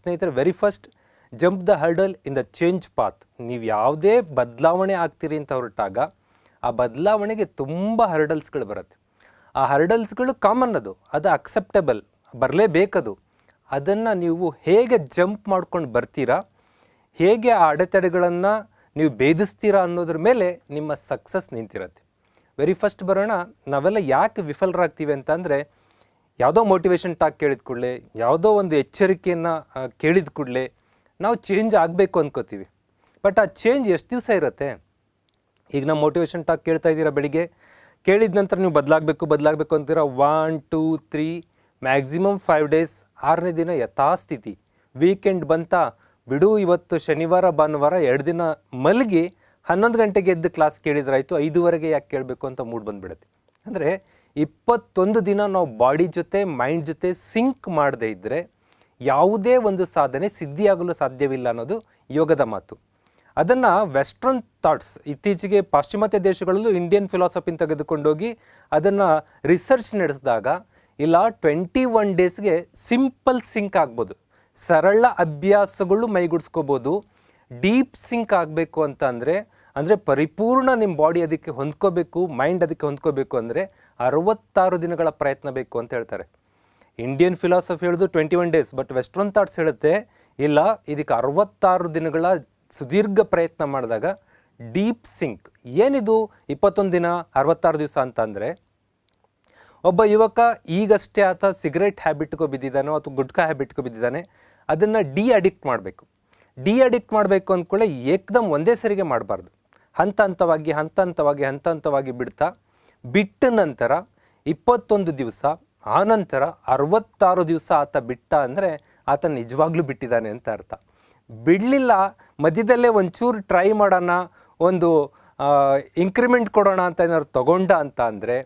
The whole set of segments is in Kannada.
ಸ್ನೇಹಿತರೆ very first jump the hurdle in the change path ನೀವು ಯಾವುದೇ ಬದಲಾವಣೆ ಆಗ್ತೀರಿ ಅಂತ ಹೊರಟಾಗ, ಆ ಬದಲಾವಣೆಗೆ ತುಂಬ ಹರ್ಡಲ್ಸ್ಗಳು ಬರುತ್ತೆ. ಆ ಹರ್ಡಲ್ಸ್ಗಳು ಕಾಮನ್ ಅದು. ಅದು ಅಕ್ಸೆಪ್ಟಬಲ್ ಬರಲೇಬೇಕದು ಅದನ್ನು ನೀವು ಹೇಗೆ ಜಂಪ್ ಮಾಡ್ಕೊಂಡು ಬರ್ತೀರಾ, ಹೇಗೆ ಆ ಅಡೆತಡೆಗಳನ್ನು ನೀವು ಭೇದಿಸ್ತೀರಾ ಅನ್ನೋದ್ರ ಮೇಲೆ ನಿಮ್ಮ ಸಕ್ಸಸ್ ನಿಂತಿರತ್ತೆ. ವೆರಿ ಫಸ್ಟ್ ಬರೋಣ, ನಾವೆಲ್ಲ ಯಾಕೆ ವಿಫಲರಾಗ್ತೀವಿ ಅಂತಂದರೆ ಯಾವುದೋ ಮೋಟಿವೇಶನ್ ಟಾಕ್ ಕೇಳಿದ ಕೂಡಲೇ, ಯಾವುದೋ ಒಂದು ಎಚ್ಚರಿಕೆಯನ್ನು ಕೇಳಿದ ಕೂಡಲೇ ನಾವು ಚೇಂಜ್ ಆಗಬೇಕು ಅಂದ್ಕೋತೀವಿ ಬಟ್ ಆ ಚೇಂಜ್ ಎಷ್ಟು ದಿವಸ ಇರುತ್ತೆ? ಈಗ ನಾವು ಮೋಟಿವೇಶನ್ ಟಾಕ್ ಕೇಳ್ತಾ ಇದ್ದೀರಾ ಬೆಳಿಗ್ಗೆ? ಕೇಳಿದ ನಂತರ ನೀವು ಬದಲಾಗಬೇಕು ಬದಲಾಗಬೇಕು ಅಂತೀರಾ? One two three maximum five days ಆರನೇ ದಿನ ಯಥಾಸ್ಥಿತಿ. ವೀಕೆಂಡ್ ಬಂತ, ಬಿಡು ಇವತ್ತು ಶನಿವಾರ, ಭಾನುವಾರ ಎರಡು ದಿನ ಮಲಗಿ ಹನ್ನೊಂದು ಗಂಟೆಗೆ ಎದ್ದು ಕ್ಲಾಸ್ ಕೇಳಿದ್ರಾಯಿತು ಐದುವರೆಗೆ ಯಾಕೆ ಕೇಳಬೇಕು ಅಂತ ಮೂಡ್ ಬಂದುಬಿಡುತ್ತೆ. ಅಂದರೆ ಇಪ್ಪತ್ತೊಂದು ದಿನ ನಾವು ಬಾಡಿ ಜೊತೆ, ಮೈಂಡ್ ಜೊತೆ ಸಿಂಕ್ ಮಾಡದೇ ಇದ್ದರೆ ಯಾವುದೇ ಒಂದು ಸಾಧನೆ ಸಿದ್ಧಿಯಾಗಲು ಸಾಧ್ಯವಿಲ್ಲ ಅನ್ನೋದು ಯೋಗದ ಮಾತು. ಅದನ್ನು ವೆಸ್ಟ್ರನ್ ಥಾಟ್ಸ್ ಇತ್ತೀಚೆಗೆ ಪಾಶ್ಚಿಮಾತ್ಯ ದೇಶಗಳಲ್ಲೂ ಇಂಡಿಯನ್ ಫಿಲಾಸಫಿನ ತೆಗೆದುಕೊಂಡೋಗಿ ಅದನ್ನು ರಿಸರ್ಚ್ ನಡೆಸಿದಾಗ ಇಲ್ಲ ಟ್ವೆಂಟಿ ಒನ್ ಡೇಸ್ಗೆ ಸಿಂಪಲ್ ಸಿಂಕ್ ಆಗ್ಬೋದು. ಸರಳ ಅಭ್ಯಾಸಗಳು ಮೈಗೂಡಿಸ್ಕೋಬೋದು. ಡೀಪ್ ಸಿಂಕ್ ಆಗಬೇಕು ಅಂತ ಅಂದರೆ ಅಂದರೆ ಪರಿಪೂರ್ಣ ನಿಮ್ಮ ಬಾಡಿ ಅದಕ್ಕೆ ಹೊಂದ್ಕೋಬೇಕು ಮೈಂಡ್ ಅದಕ್ಕೆ ಹೊಂದ್ಕೋಬೇಕು ಅಂದರೆ ಅರವತ್ತಾರು ದಿನಗಳ ಪ್ರಯತ್ನ ಬೇಕು ಅಂತ ಹೇಳ್ತಾರೆ. ಇಂಡಿಯನ್ ಫಿಲಾಸಫಿ ಹೇಳೋದು twenty one days but western thoughts ಹೇಳುತ್ತೆ, ಇಲ್ಲ, ಇದಕ್ಕೆ ಅರವತ್ತಾರು ದಿನಗಳ ಸುದೀರ್ಘ ಪ್ರಯತ್ನ ಮಾಡಿದಾಗ ಡೀಪ್ ಸಿಂಕ್ ಏನಿದು? ಇಪ್ಪತ್ತೊಂದು ದಿನ, ಅರವತ್ತಾರು ದಿವಸ ಅಂತ ಅಂದರೆ ಒಬ್ಬ ಯುವಕ ಈಗಷ್ಟೇ ಆತ ಸಿಗರೇಟ್ ಹ್ಯಾಬಿಟ್ಗೂ ಬಿದ್ದಿದ್ದಾನೋ ಅಥವಾ ಗುಟ್ಕಾ ಹ್ಯಾಬಿಟ್ಗೂ ಬಿದ್ದಿದ್ದಾನೆ, ಅದನ್ನು ಡಿ ಅಡಿಕ್ಟ್ ಮಾಡಬೇಕು. ಡಿ ಅಡಿಕ್ಟ್ ಮಾಡಬೇಕು ಅಂದ್ಕೊಳ್ಳೆ, ಏಕ್ದಮ್ ಒಂದೇ ಸರಿಗೆ ಮಾಡಬಾರ್ದು. ಹಂತ ಹಂತವಾಗಿ ಹಂತ ಹಂತವಾಗಿ ಹಂತ ಹಂತವಾಗಿ ಬಿಡ್ತಾ ಬಿಟ್ಟ ನಂತರ ಇಪ್ಪತ್ತೊಂದು ದಿವಸ, ಆನಂತರ ಅರವತ್ತಾರು ದಿವಸ ಆತ ಬಿಟ್ಟ ಅಂದರೆ ಆತ ನಿಜವಾಗ್ಲೂ ಬಿಟ್ಟಿದ್ದಾನೆ ಅಂತ ಅರ್ಥ. ಬಿಡಲಿಲ್ಲ, ಮಧ್ಯದಲ್ಲೇ ಒಂಚೂರು ಟ್ರೈ ಮಾಡೋಣ, ಒಂದು ಇಂಕ್ರಿಮೆಂಟ್ ಕೊಡೋಣ ಅಂತ ಏನಾದ್ರು ತಗೊಂಡ ಅಂತ ಅಂದರೆ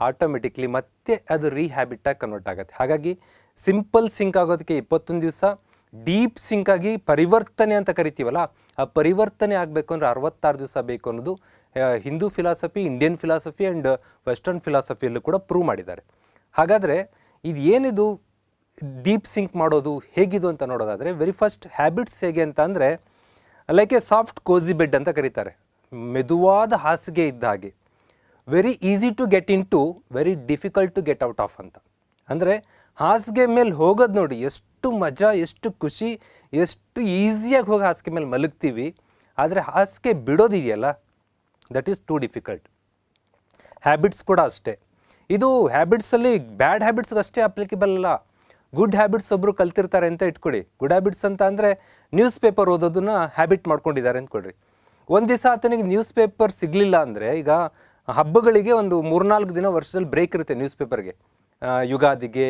ಆಟೋಮೆಟಿಕ್ಲಿ ಮತ್ತೆ ಅದು ರೀಹ್ಯಾಬಿಟಾಗಿ ಕನ್ವರ್ಟ್ ಆಗುತ್ತೆ. ಹಾಗಾಗಿ ಸಿಂಪಲ್ ಸಿಂಕ್ ಆಗೋದಕ್ಕೆ ಇಪ್ಪತ್ತೊಂದು ದಿವಸ ಡೀಪ್ ಸಿಂಕ್ ಆಗಿ ಪರಿವರ್ತನೆ ಅಂತ ಕರಿತೀವಲ್ಲ, ಆ ಪರಿವರ್ತನೆ ಆಗಬೇಕು ಅಂದರೆ ಅರವತ್ತಾರು ದಿವಸ ಬೇಕು ಅನ್ನೋದು Hindu philosophy, Indian philosophy and western ಫಿಲಾಸಫಿಯಲ್ಲೂ ಕೂಡ ಪ್ರೂವ್ ಮಾಡಿದ್ದಾರೆ. ಹಾಗಾದರೆ ಇದು ಏನಿದು? ಡೀಪ್ ಸಿಂಕ್ ಮಾಡೋದು ಹೇಗಿದು ಅಂತ ನೋಡೋದಾದರೆ, ವೆರಿ ಫಸ್ಟ್ ಹ್ಯಾಬಿಟ್ಸ್ ಹೇಗೆ ಅಂತ ಅಂದರೆ, like a soft cosy bed ಅಂತ ಕರೀತಾರೆ. ಮೆದುವಾದ ಹಾಸಿಗೆ ಇದ್ದ ಹಾಗೆ. Very easy to get into, very difficult to get out of ಅಂತ. ಅಂದರೆ ಹಾಸಿಗೆ ಮೇಲೆ ಹೋಗೋದು ನೋಡಿ, ಎಷ್ಟು ಮಜಾ, ಎಷ್ಟು ಖುಷಿ, ಎಷ್ಟು ಈಸಿಯಾಗಿ ಹೋಗಿ ಹಾಸಿಗೆ ಮೇಲೆ ಮಲಗ್ತೀವಿ. ಆದರೆ ಹಾಸಿಗೆ ಬಿಡೋದಿದೆಯಲ್ಲ that is too difficult habits ಕೂಡ ಅಷ್ಟೇ. ಇದು ಹ್ಯಾಬಿಟ್ಸಲ್ಲಿ ಬ್ಯಾಡ್ ಹ್ಯಾಬಿಟ್ಸ್ಗೆ ಅಷ್ಟೇ ಅಪ್ಲಿಕೇಬಲ್ ಅಲ್ಲ. ಗುಡ್ ಹ್ಯಾಬಿಟ್ಸ್ ಒಬ್ಬರು ಕಲ್ತಿರ್ತಾರೆ ಅಂತ ಇಟ್ಕೊಳ್ಳಿ. ಗುಡ್ ಹ್ಯಾಬಿಟ್ಸ್ ಅಂತ ಅಂದರೆ ನ್ಯೂಸ್ ಪೇಪರ್ ಓದೋದನ್ನ ಹ್ಯಾಬಿಟ್ ಮಾಡ್ಕೊಂಡಿದ್ದಾರೆ ಅಂದ್ಕೊಳ್ರಿ ಒಂದು ದಿವಸ ಆತನಿಗೆ ನ್ಯೂಸ್ ಪೇಪರ್ ಸಿಗಲಿಲ್ಲ ಅಂದರೆ ಈಗ ಹಬ್ಬಗಳಿಗೆ ಒಂದು ಮೂರ್ನಾಲ್ಕು ದಿನ ವರ್ಷದಲ್ಲಿ ಬ್ರೇಕ್ ಇರುತ್ತೆ ನ್ಯೂಸ್ ಪೇಪರ್ಗೆ ಯುಗಾದಿಗೆ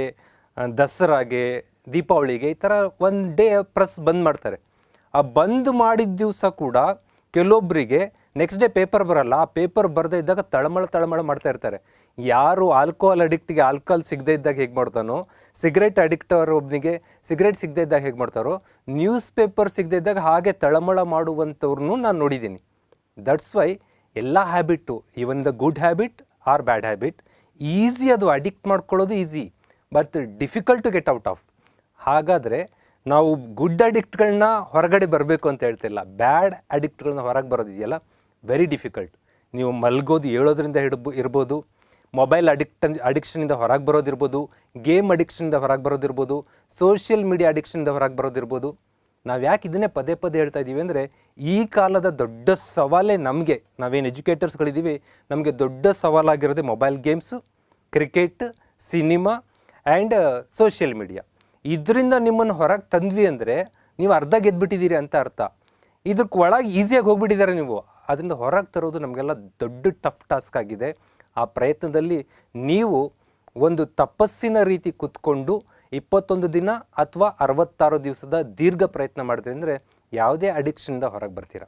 ದಸರಾಗೆ, ದೀಪಾವಳಿಗೆ ಈ ಥರ ಒಂದು ಡೇ ಪ್ರೆಸ್ ಬಂದ್ ಮಾಡ್ತಾರೆ. ಆ ಬಂದ್ ಮಾಡಿದ ದಿವಸ ಕೂಡ ಕೆಲವೊಬ್ಬರಿಗೆ ನೆಕ್ಸ್ಟ್ ಡೇ ಪೇಪರ್ ಬರಲ್ಲ. ಆ ಪೇಪರ್ ಬರದೇ ಇದ್ದಾಗ ತಳಮಳ ತಳಮಳ ಮಾಡ್ತಾ ಇರ್ತಾರೆ. ಯಾರು ಆಲ್ಕೋಹಾಲ್ ಅಡಿಕ್ಟಿಗೆ ಆಲ್ಕೋಹಾಲ್ ಸಿಗದೇ ಇದ್ದಾಗ ಹೇಗೆ ಮಾಡ್ತಾನೋ ಸಿಗರೆಟ್ ಅಡಿಕ್ಟ್ ಒಬ್ಬನಿಗೆ ಸಿಗರೆಟ್ ಸಿಗದೇ ಇದ್ದಾಗ ಹೇಗೆ ಮಾಡ್ತಾರೋ ನ್ಯೂಸ್ ಪೇಪರ್ ಸಿಗದೇ ಇದ್ದಾಗ ಹಾಗೆ ತಳಮಳ ಮಾಡುವಂಥವ್ರನ್ನೂ ನಾನು ನೋಡಿದ್ದೀನಿ. ದಟ್ಸ್ ವೈ ಎಲ್ಲ habit even the good habit or bad habit easy ಅದು ಅಡಿಕ್ಟ್ ಮಾಡ್ಕೊಳ್ಳೋದು easy, but difficult to get out of. ಹಾಗಾದರೆ ನಾವು ಗುಡ್ ಅಡಿಕ್ಟ್ಗಳನ್ನ ಹೊರಗಡೆ ಬರಬೇಕು ಅಂತ ಹೇಳ್ತಿಲ್ಲ, ಬ್ಯಾಡ್ ಅಡಿಕ್ಟ್ಗಳನ್ನ ಹೊರಗೆ ಬರೋದಿದೆಯಲ್ಲ ವೆರಿ ಡಿಫಿಕಲ್ಟ್ ನೀವು ಮಲ್ಗೋದು ಹೇಳೋದ್ರಿಂದ ಹಿಡ್ಬೋ, ಇರ್ಬೋದು ಮೊಬೈಲ್ ಅಡಿಕ್ಟ್ ಅಡಿಕ್ಷನಿಂದ ಹೊರಗೆ ಬರೋದಿರ್ಬೋದು ಗೇಮ್ ಅಡಿಕ್ಷನಿಂದ ಹೊರಗೆ ಬರೋದಿರ್ಬೋದು ಸೋಷಿಯಲ್ ಮೀಡಿಯಾ ಅಡಿಕ್ಷನಿಂದ ಹೊರಗೆ ಬರೋದಿರ್ಬೋದು ನಾವು ಯಾಕೆ ಇದನ್ನೇ ಪದೇ ಪದೇ ಹೇಳ್ತಾ ಇದ್ದೀವಿ ಅಂದರೆ ಈ ಕಾಲದ ದೊಡ್ಡ ಸವಾಲೇ ನಮಗೆ. ನಾವೇನು ಎಜುಕೇಟರ್ಸ್ಗಳಿದ್ದೀವಿ ನಮಗೆ ದೊಡ್ಡ ಸವಾಲಾಗಿರೋದೇ mobile games cricket cinema and social media ಇದರಿಂದ ನಿಮ್ಮನ್ನು ಹೊರಗೆ ತಂದ್ವಿ ಅಂದರೆ ನೀವು ಅರ್ಧ ಗೆದ್ಬಿಟ್ಟಿದ್ದೀರಿ ಅಂತ ಅರ್ಥ. ಇದಕ್ಕೆ ಒಳಗೆ ಈಸಿಯಾಗಿ ಹೋಗ್ಬಿಟ್ಟಿದ್ದಾರೆ ನೀವು. ಅದರಿಂದ ಹೊರಗೆ ತರೋದು ನಮಗೆಲ್ಲ ದೊಡ್ಡ ಟಫ್ ಟಾಸ್ಕ್ ಆಗಿದೆ. ಆ ಪ್ರಯತ್ನದಲ್ಲಿ ನೀವು ಒಂದು ತಪಸ್ಸಿನ ರೀತಿ ಕುತ್ಕೊಂಡು ಇಪ್ಪತ್ತೊಂದು ದಿನ ಅಥವಾ ಅರವತ್ತಾರು ದಿವಸದ ದೀರ್ಘ ಪ್ರಯತ್ನ ಮಾಡಿದ್ರಿ ಅಂದರೆ ಯಾವುದೇ ಅಡಿಕ್ಷನಿಂದ ಹೊರಗೆ ಬರ್ತೀರಾ?